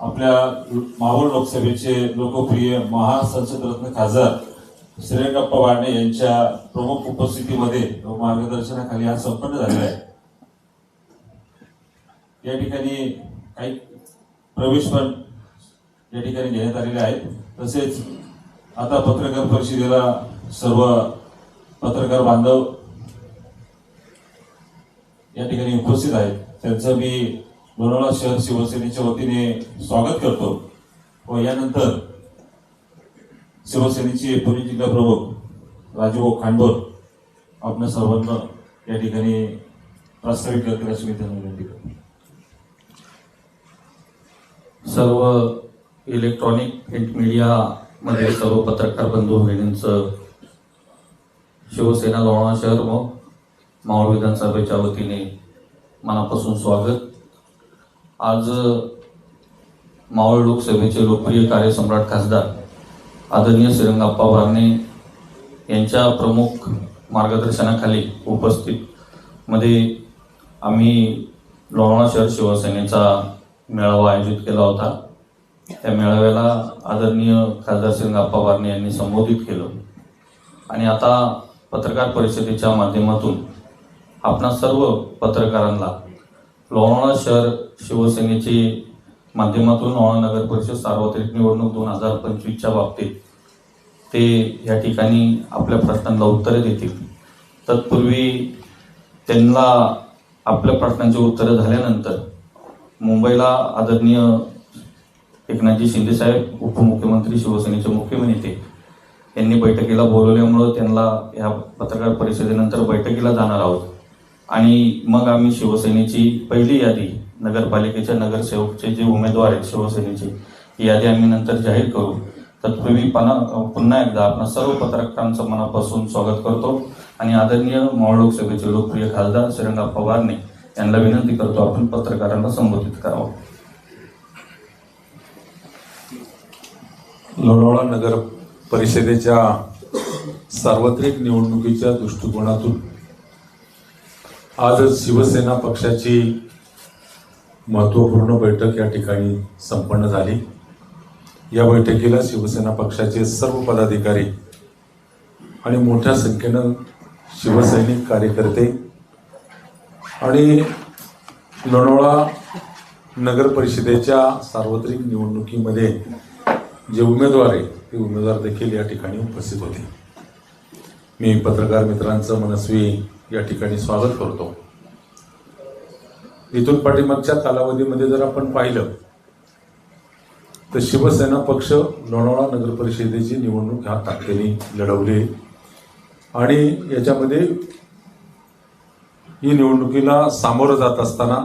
आपल्या माहूर लोकसभेचे लोकप्रिय महासंसदरत्न खासदार श्रीरंगप्पा वाडणे यांच्या प्रमुख उपस्थितीमध्ये व मार्गदर्शनाखाली आज संपन्न झालेला आहे. या ठिकाणी काही प्रवेश पण या ठिकाणी घेण्यात आलेले आहेत. तसेच आता पत्रकार परिषदेला सर्व पत्रकार बांधव या ठिकाणी उपस्थित आहेत. त्यांचं मी लोणावळा शहर शिवसेनेच्या वतीने स्वागत करतो व यानंतर शिवसेनेचे पुणे जिल्हा प्रमुख राजू खांडोर आपल्या सर्वांना या ठिकाणी प्रास्ताविक करतील अशी मी त्यांना विनंती करतो सर्व इलेक्ट्रॉनिक प्रिंट मीडियामध्ये सर्व पत्रकार बंधू भगिनींचं शिवसेना लोणावळा शहर व मावळ विधानसभेच्या वतीने मनापासून स्वागत. आज मावळ लोकसभेचे लोकप्रिय कार्यसम्राट खासदार आदरणीय श्रीरंगाप्पा वारणे यांच्या प्रमुख मार्गदर्शनाखाली उपस्थित मध्ये आम्ही लोणावळा शहर शिवसेनेचा मेळावा आयोजित केला होता. त्या मेळाव्याला आदरणीय खासदार श्रीरंगाप्पा वारणे यांनी संबोधित केलं. आणि आता पत्रकार परिषदेच्या माध्यमातून आपणा सर्व पत्रकारांना लोणावळा शहर शिवसेनेची माध्यमातून लोणावळा नगर परिषद सार्वत्रिक निवडणूक दोन हजार पंचवीसच्या बाबतीत ते या ठिकाणी आपल्या प्रश्नांना उत्तरे देतील. तत्पूर्वी त्यांना आपल्या प्रश्नांची उत्तरं झाल्यानंतर मुंबईला आदरणीय एकनाथजी शिंदेसाहेब उपमुख्यमंत्री शिवसेनेचे मुख्य नेते यांनी बैठकीला बोलवल्यामुळं त्यांना ह्या पत्रकार परिषदेनंतर बैठकीला जाणार आहोत. आणि मग आम्ही शिवसेनेची पहिली यादी नगरपालिकेच्या नगरसेवकचे जे उमेदवार आहेत शिवसेनेचे ही यादी आम्ही नंतर जाहीर करू. तत्पूर्वी पुन्हा एकदा आपण सर्व पत्रकारांचं मनापासून स्वागत करतो आणि आदरणीय मावळ लोकसभेचे लोकप्रिय खासदार श्रीरंगा पवारने यांना विनंती करतो आपण पत्रकारांना संबोधित करावं. लोणावळा नगर परिषदेच्या सार्वत्रिक निवडणुकीच्या दृष्टिकोनातून आज शिवसेना पक्षाची महत्त्वपूर्ण बैठक या ठिकाणी संपन्न झाली. या बैठकीला शिवसेना पक्षाचे सर्व पदाधिकारी आणि मोठ्या संख्येनं शिवसैनिक कार्यकर्ते आणि लोणावळा नगर परिषदेच्या सार्वत्रिक निवडणुकीमध्ये जे उमेदवार आहे ते उमेदवार देखील या ठिकाणी उपस्थित होते. मी पत्रकार मित्रांचं मनस्वी या ठिकाणी स्वागत करतो. इथून पाठीमागच्या कालावधीमध्ये जर आपण पाहिलं तर शिवसेना पक्ष लोणावळा नगर परिषदेची निवडणूक ह्या ताकदीने लढवली. आणि याच्यामध्ये ही निवडणुकीला सामोरं जात असताना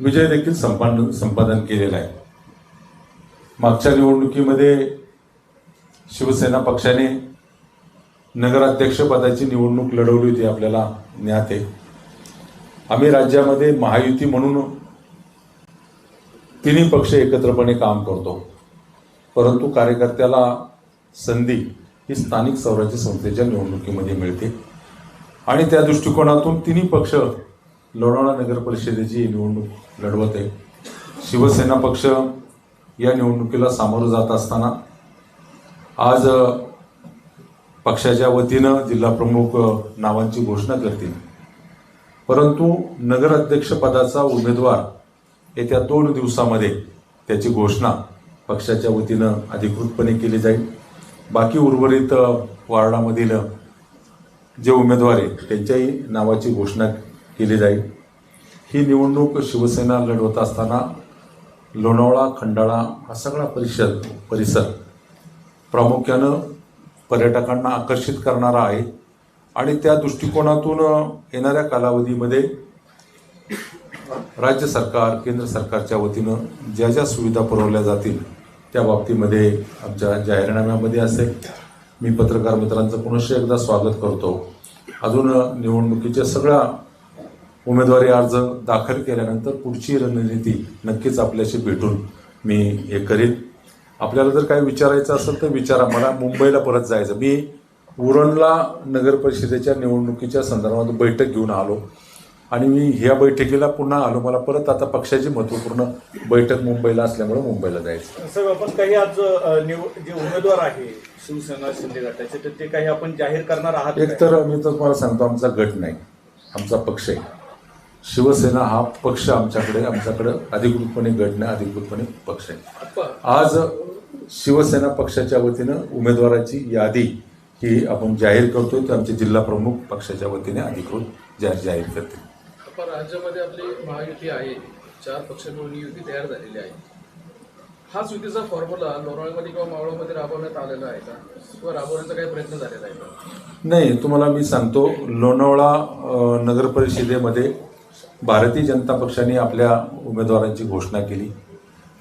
विजय देखील संपादन संपादन केलेला आहे. मागच्या निवडणुकीमध्ये शिवसेना पक्षाने नगराध्यक्षपदाची निवडणूक लढवली होती आपल्याला ज्ञात आहे. आम्ही राज्यामध्ये महायुती म्हणून तिन्ही पक्ष एकत्रपणे काम करतो. परंतु कार्यकर्त्याला संधी ही स्थानिक स्वराज्य संस्थेच्या निवडणुकीमध्ये मिळते. आणि त्या दृष्टिकोनातून तिन्ही पक्ष लोणावळा नगर परिषदेची निवडणूक लढवत आहे. शिवसेना पक्ष या निवडणुकीला सामोरं जात असताना आज पक्षाच्या वतीनं जिल्हाप्रमुख नावांची घोषणा करतील. परंतु नगराध्यक्षपदाचा उमेदवार येत्या दोन दिवसामध्ये त्याची घोषणा पक्षाच्या वतीनं अधिकृतपणे केली जाईल. बाकी उर्वरित वार्डामधील जे उमेदवार आहेत त्यांच्याही नावाची घोषणा केली जाईल. ही निवडणूक शिवसेना लढवत असताना लोणावळा खंडाळा हा सगळा परिषद परिसर प्रामुख्यानं पर्यटकांना आकर्षित करणारा आहे. आणि त्या दृष्टिकोनातून येणाऱ्या कालावधीमध्ये राज्य सरकार केंद्र सरकारच्या वतीनं ज्या ज्या सुविधा पुरवल्या जातील त्या बाबतीमध्ये आमच्या जाहीरनाम्यामध्ये असेल. मी पत्रकार मित्रांचं पुनश्च एकदा स्वागत करतो. अजून निवडणुकीच्या सगळ्या उमेदवारी अर्ज दाखल केल्यानंतर पुढची रणनीती नक्कीच आपल्याशी भेटून मी हे करीन. आपल्याला जर काही विचारायचं असेल तर विचारा मला मुंबईला परत जायचं. मी उरणला नगर परिषदेच्या निवडणुकीच्या संदर्भात बैठक घेऊन आलो आणि मी ह्या बैठकीला पुन्हा आलो. मला परत आता पक्षाची महत्त्वपूर्ण बैठक मुंबईला असल्यामुळे मुंबईला जायचं. साहेब आपण काही आज निव- जे उमेदवार आहे शिवसेना शिंदे गटाचे तर ते काही आपण जाहीर करणार आहात एक काय? तर मी तर तुम्हाला सांगतो आमचा गट नाही. आमचा पक्ष आहे. शिवसेना हा पक्ष आमच्याकडे आमच्याकडे अधिकृतपणे गट नाही अधिकृतपणे पक्ष आहे. आज शिवसेना पक्षाच्या वतीनं उमेदवाराची यादी ही आपण जाहीर करतोय. तर आमचे जिल्हा प्रमुख पक्षाच्या वतीने अधिकृत जाहीर जाहीर करतील. पण राज्यामध्ये आपली महायुती आहे. चार पक्ष मिळून युती तयार झालेली आहे. हाच युतीचा फॉर्म्युला लोणावळ्यामध्ये किंवा मावळमध्ये राबवण्यात आलेला आहे का? किंवा राबवण्याचा काही प्रयत्न झालेला आहे का? नाही तुम्हाला मी सांगतो लोणावळा नगर परिषदेमध्ये भारतीय जनता पक्षाने आपल्या उमेदवारांची घोषणा केली.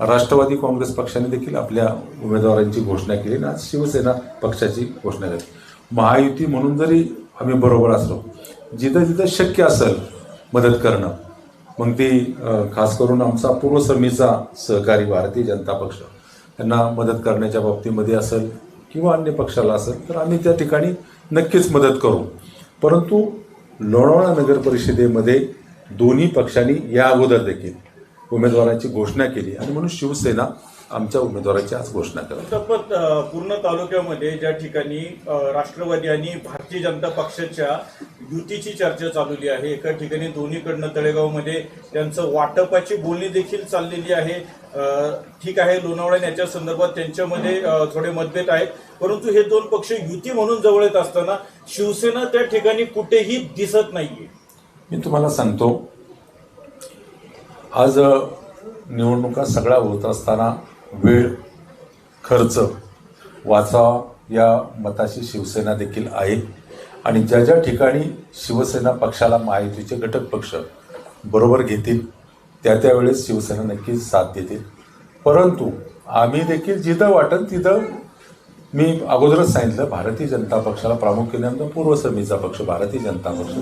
राष्ट्रवादी काँग्रेस पक्षाने देखील आपल्या उमेदवारांची घोषणा केली आणि आज शिवसेना पक्षाची घोषणा केली. महायुती म्हणून जरी आम्ही बरोबर असलो जिथं जिथं शक्य असेल मदत करणं मग ती खास करून आमचा पूर्वसमीचा सहकारी भारतीय जनता पक्ष त्यांना मदत करण्याच्या बाबतीमध्ये असेल किंवा अन्य पक्षाला असेल तर आम्ही त्या ठिकाणी नक्कीच मदत करू. परंतु लोणावळा नगर परिषदेमध्ये दोन्ही पक्षांनी या अगोदर देखील उमेदवाराची घोषणा केली. आणि म्हणून शिवसेना आमच्या उमेदवाराची आज घोषणा अ, पूर्ण तालुक्यामध्ये ज्या ठिकाणी राष्ट्रवादी आणि भारतीय जनता पक्षाच्या युतीची चर्चा चालवली आहे एका ठिकाणी दोन्हीकडनं तळेगावमध्ये त्यांचं वाटपाची बोलणी देखील चाललेली आहे. ठीक आहे लोणावळा याच्या संदर्भात त्यांच्यामध्ये थोडे मतभेद आहेत. परंतु हे दोन पक्ष युती म्हणून जवळ येत असताना शिवसेना त्या ठिकाणी कुठेही दिसत नाहीये. मी तुम्हाला सांगतो आज निवडणुका सगळ्या होत असताना वेळ खर्च वाचावा या मताशी शिवसेना देखील आहे. आणि ज्या ज्या ठिकाणी शिवसेना पक्षाला महायुतीचे घटक पक्ष बरोबर घेतील त्या त्यावेळेस शिवसेना नक्कीच साथ देतील. परंतु आम्ही देखील जिथं वाटेल तिथं मी अगोदरच सांगितलं भारतीय जनता पक्षाला प्रामुख्याने आमचा पूर्वसमीचा पक्ष भारतीय जनता पक्ष.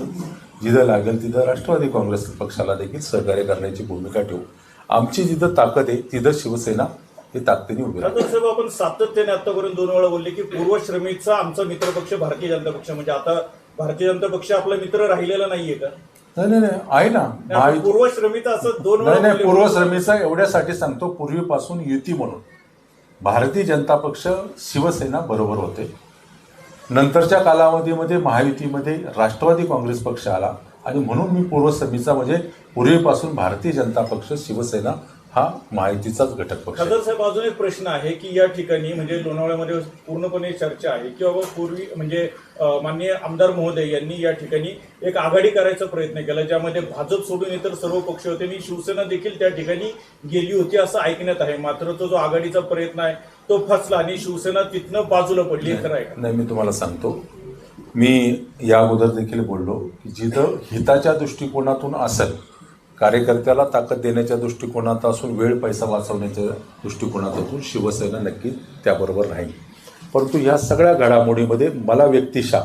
जिथं लागेल तिथं राष्ट्रवादी काँग्रेस पक्षाला देखील सहकार्य करण्याची भूमिका ठेवू. आमची जिथं ताकद आहे तिथं शिवसेना ही ताकदीने उभी साहेब आपण सातत्याने आतापर्यंत दोन वेळा बोलले की पूर्वश्रमीचा आमचा मित्रपक्ष भारतीय जनता पक्ष. म्हणजे आता भारतीय जनता पक्ष आपला मित्र राहिलेला नाहीये का? नाही नाही नाही आहे ना. महायुती पूर्वश्रमीचा असं दोन नाही. पूर्वश्रमीचा एवढ्यासाठी सांगतो पूर्वीपासून युती म्हणून. भारतीय जनता पक्ष शिवसेना बरोबर होते. नंतरच्या कालावधीमध्ये महायुतीमध्ये राष्ट्रवादी काँग्रेस पक्ष आला. आणि म्हणून मी पूर्वसमीचा म्हणजे पूर्वीपासून भारतीय जनता पक्ष शिवसेना हा महायुतीचाच घटक पक्ष. खासदार साहेब अजून एक प्रश्न आहे की या ठिकाणी म्हणजे लोणावळ्यामध्ये पूर्णपणे चर्चा आहे की बाबा पूर्वी म्हणजे माननीय आमदार महोदय यांनी या ठिकाणी एक आघाडी करायचा प्रयत्न केला ज्यामध्ये भाजप सोडून इतर सर्व पक्ष होते. आणि शिवसेना देखील त्या ठिकाणी गेली होती असं ऐकण्यात आहे. मात्र तो जो आघाडीचा प्रयत्न आहे तो फसला आणि शिवसेना तिथनं बाजूला पडली खरं आहे नाही मी तुम्हाला सांगतो. मी या अगोदर देखील बोललो की जिथं हिताच्या दृष्टिकोनातून असेल कार्यकर्त्याला ताकद देण्याच्या दृष्टिकोनात असून वेळ पैसा वाचवण्याच्या दृष्टिकोनातून शिवसेना नक्की त्याबरोबर राहील. परंतु ह्या सगळ्या घडामोडीमध्ये मला व्यक्तिशा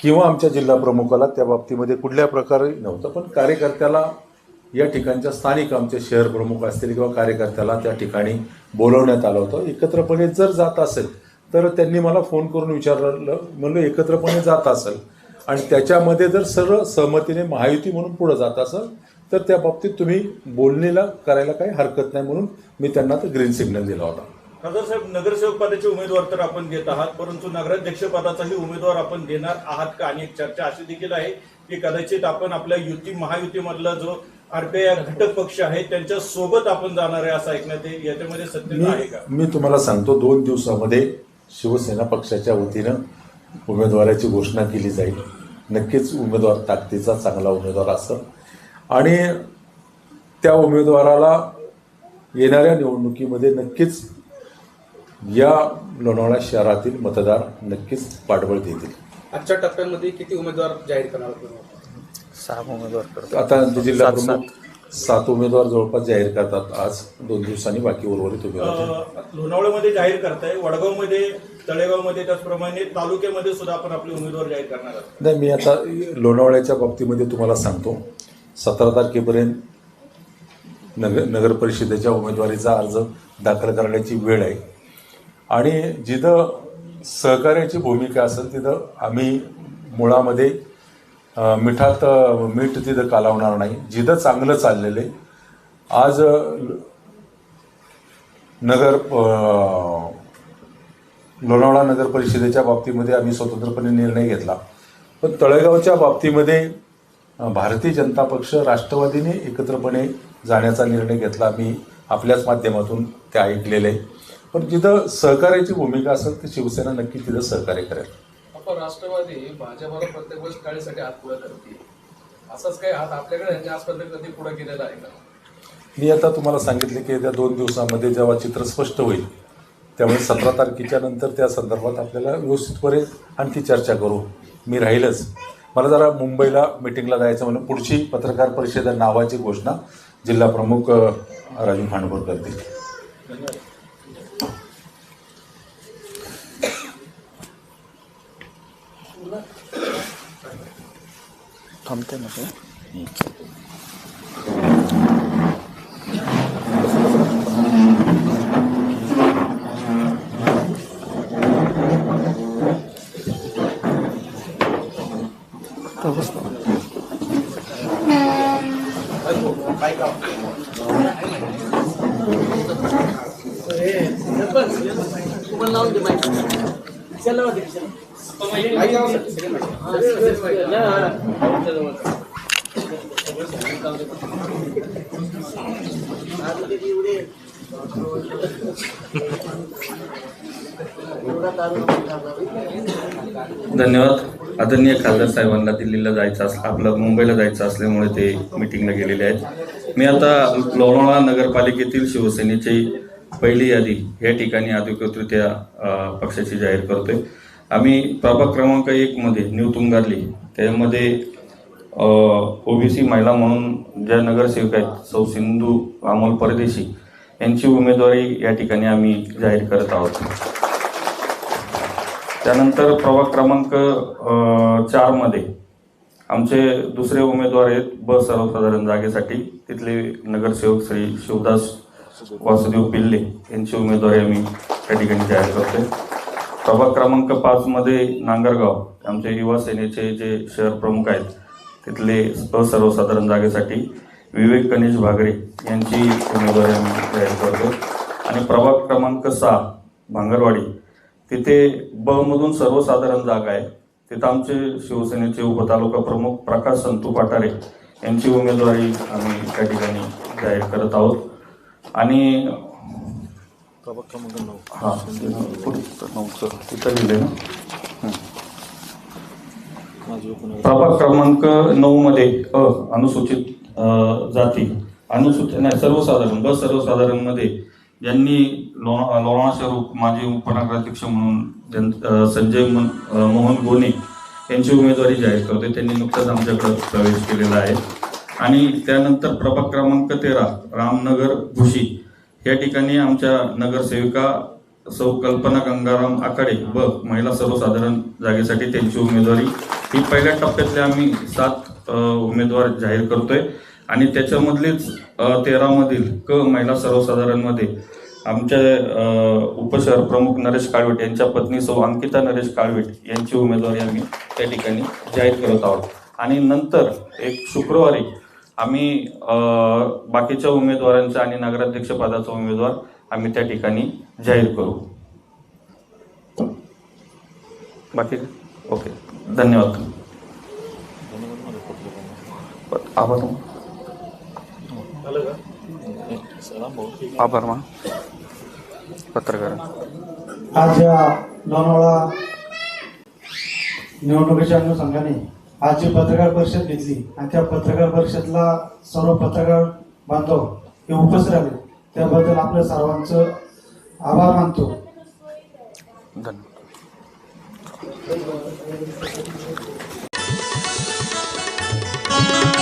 किंवा आमच्या जिल्हा प्रमुखाला त्या बाबतीमध्ये कुठल्या प्रकारे नव्हतं पण कार्यकर्त्याला या ठिकाणच्या स्थानिक आमचे शहर प्रमुख असतील किंवा कार्यकर्त्याला त्या ठिकाणी बोलवण्यात आलं होतं एकत्रपणे जर जात असेल तर त्यांनी मला फोन करून विचारलं म्हणलं एकत्रपणे जात असेल आणि त्याच्यामध्ये जर सर्व सहमतीने महायुती म्हणून पुढे जात असेल तर त्या बाबतीत तुम्ही बोलणीला करायला काही हरकत नाही म्हणून मी त्यांना तर ग्रीन सिग्नल दिला होता. खासदार साहेब नगरसेवक पदाचे उमेदवार तर आपण देत आहात परंतु नगराध्यक्ष पदाचाही उमेदवार आपण देणार आहात का? आणि एक चर्चा अशी देखील आहे की कदाचित आपण आपल्या युती महायुतीमधला जो आरपीआय घटक पक्ष आहे त्यांच्यासोबत आपण जाणार आहे असं ऐकण्यात येईल याच्यामध्ये सत्यता आहे का? मी तुम्हाला सांगतो दोन दिवसामध्ये शिवसेना पक्षाच्या वतीनं उमेदवाराची घोषणा केली जाईल. नक्कीच उमेदवार ताकदीचा चांगला उमेदवार असेल. आणि त्या उमेदवाराला येणाऱ्या निवडणुकीमध्ये नक्कीच या लोणावळा शहरातील मतदार नक्कीच पाठबळ देतील. आजच्या टप्प्यामध्ये किती उमेदवार जाहीर करणार? आता जिल्हा प्रमुख सात उमेदवार जवळपास जाहीर करतात. आज दोन दिवसांनी बाकी उर्वरित उमेदवार लोणावळ्यामध्ये जाहीर करताय वडगावमध्ये तळेगावमध्ये त्याचप्रमाणे तालुक्यामध्ये सुद्धा आपण आपले उमेदवार जाहीर करणार आहोत. नाही मी आता लोणावळ्याच्या बाबतीमध्ये तुम्हाला सांगतो. सतरा तारखेपर्यंत नगर नगर परिषदेच्या उमेदवारीचा अर्ज दाखल करण्याची वेळ आहे. आणि जिथं सहकार्याची भूमिका असेल तिथं आम्ही मुळामध्ये मिठात मीठ तिथं कालावणार नाही. जिथं चांगलं चाललेलं आहे. आज नगर लोणावळा नगर परिषदेच्या बाबतीमध्ये आम्ही स्वतंत्रपणे निर्णय घेतला. पण तळेगावच्या बाबतीमध्ये भारतीय जनता पक्ष राष्ट्रवादीने एकत्रपणे जाण्याचा निर्णय घेतला. मी आपल्याच माध्यमातून ते ऐकलेलं आहे. पण जिथं सहकार्याची भूमिका असेल तर शिवसेना नक्की तिथं सहकार्य करेल. आपण राष्ट्रवादी भाजपाला प्रत्येक वर्ष काळीसाठी हात पुढे करते काही हात आपल्याकडे यांनी म्हणजे आजपर्यंत कधी पुढे केलेला आहे का? मी आता तुम्हाला सांगितले की येत्या दोन दिवसामध्ये जेव्हा चित्र स्पष्ट होईल त्यामुळे सतरा तारखेच्या नंतर त्या संदर्भात आपल्याला व्यवस्थितपणे आणखी चर्चा करू. मी राहीलच. मला जरा मुंबईला मिटिंगला जायचं म्हणून पुढची पत्रकार परिषद नावाची घोषणा जिल्हा प्रमुख राजू खांडपूर करतील. 止めてんのか、うん。धन्यवाद. आदरणीय खासदार साहेबांना दिल्लीला जायचं अस आपलं मुंबईला जायचं असल्यामुळे ते मिटिंगला गेलेले आहेत. मी आता लोणावळा नगरपालिकेतील शिवसेनेची पहिली यादी या ठिकाणी अधिकृतरित्या पक्षाची जाहीर करतोय. आम्ही प्रभाग क्रमांक एकमध्ये न्यू तुंगारली त्यामध्ये ओबीसी महिला म्हणून ज्या नगरसेविका आहेत सौ सिंधू अमोल परदेशी यांची उमेदवारी या ठिकाणी आम्ही जाहीर करत आहोत. त्यानंतर प्रभाग क्रमांक चारमध्ये आमचे दुसरे उमेदवार आहेत ब. सर्वसाधारण जागेसाठी. तिथले नगरसेवक श्री शिवदास वासुदेव पिल्ले यांची उमेदवारी आम्ही त्या ठिकाणी जाहीर करतोय. प्रभाग क्रमांक पाचमध्ये नांगरगाव आमचे युवा सेनेचे जे शहर प्रमुख आहेत तिथले असाधारण जागेसाठी विवेक गणेश भागरे यांची उमेदवारी आम्ही जाहीर करतो. आणि प्रभाग क्रमांक सहा भांगरवाडी तिथे ब मधून सर्वसाधारण जागा आहे. तिथं आमचे शिवसेनेचे उपतालुका प्रमुख प्रकाश संतू पाटारे यांची उमेदवारी आम्ही त्या ठिकाणी जाहीर करत आहोत. आणि हा पुढे. नऊचं. तिथं लिहिले ना. प्रभाग क्रमांक नऊ मध्ये अ अनुसूचित जाती. अनुसूचित नाही सर्वसाधारण ब सर्वसाधारणमध्ये ज्यांनी लो- लोणावळा स्वरूप माजी उपनगराध्यक्ष म्हणून संजय मोहन गोने यांची उमेदवारी जाहीर करते त्यांनी नुकताच आमच्याकडे प्रवेश केलेला आहे. आणि त्यानंतर प्रभाग क्रमांक तेरा रामनगर भुशी. या ठिकाणी आमच्या नगरसेविका सौ कल्पना गंगाराम आखाडे व महिला सर्वसाधारण जागेसाठी त्यांची उमेदवारी ही पहिल्या टप्प्यातले आम्ही सात उमेदवार जाहीर करतोय. आणि त्याच्यामधलेच तेरामधील क महिला सर्वसाधारणमध्ये आमचे उपशहर प्रमुख नरेश काळवेट यांच्या पत्नी सौ अंकिता नरेश काळवेट यांची उमेदवारी आम्ही त्या ठिकाणी जाहीर करत आहोत. आणि नंतर एक शुक्रवारी आम्ही बाकीच्या उमेदवारांचा आणि नगराध्यक्षपदाचा उमेदवार आम्ही त्या ठिकाणी जाहीर करू. बाकी ओके. धन्यवाद. आभार आभार मा पत्रकार. आज या लोणावळा निवडणुकीच्या अनुषंगाने आज जी पत्रकार परिषद घेतली आणि त्या पत्रकार परिषदला सर्व पत्रकार बांधव हे उपस्थित राहिले. त्याबद्दल आपल्या सर्वांचं आभार मानतो. धन्यवाद. Thank you.